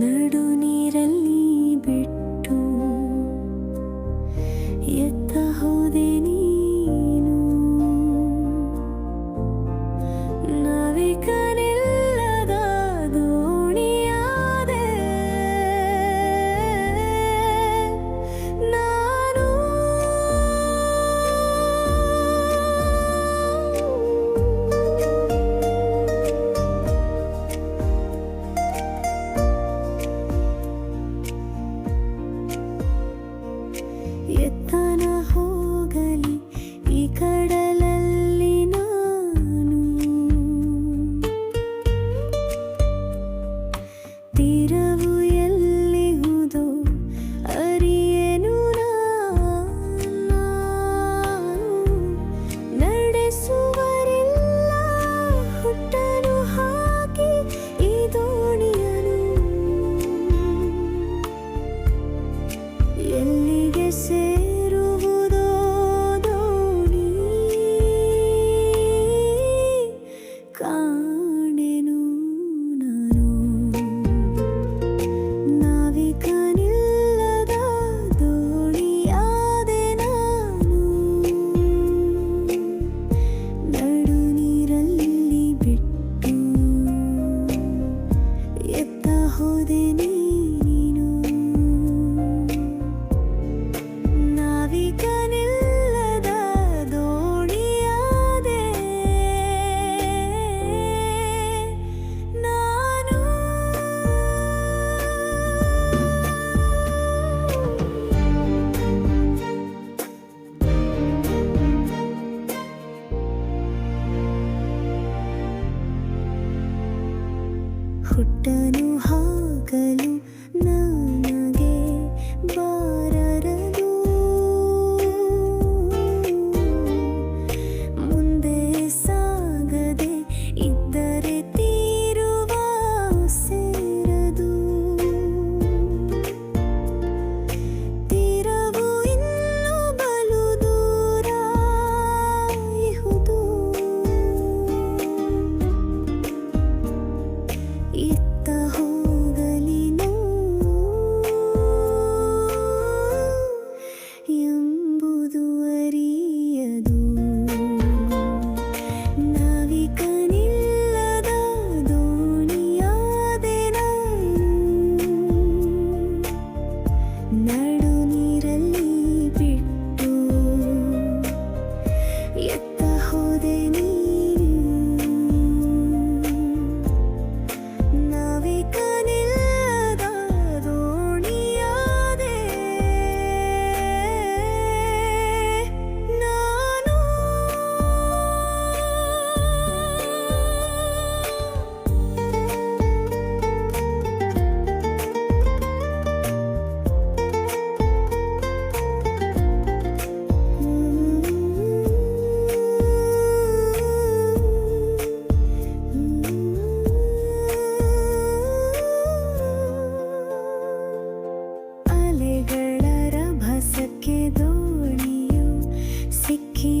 നടുനീരല്ല one. పుట్టని Yeah. ಗಳ ರಭಸಕ್ಕೆ ದೋಣಿಯು ಸಿಕ್ಕಿ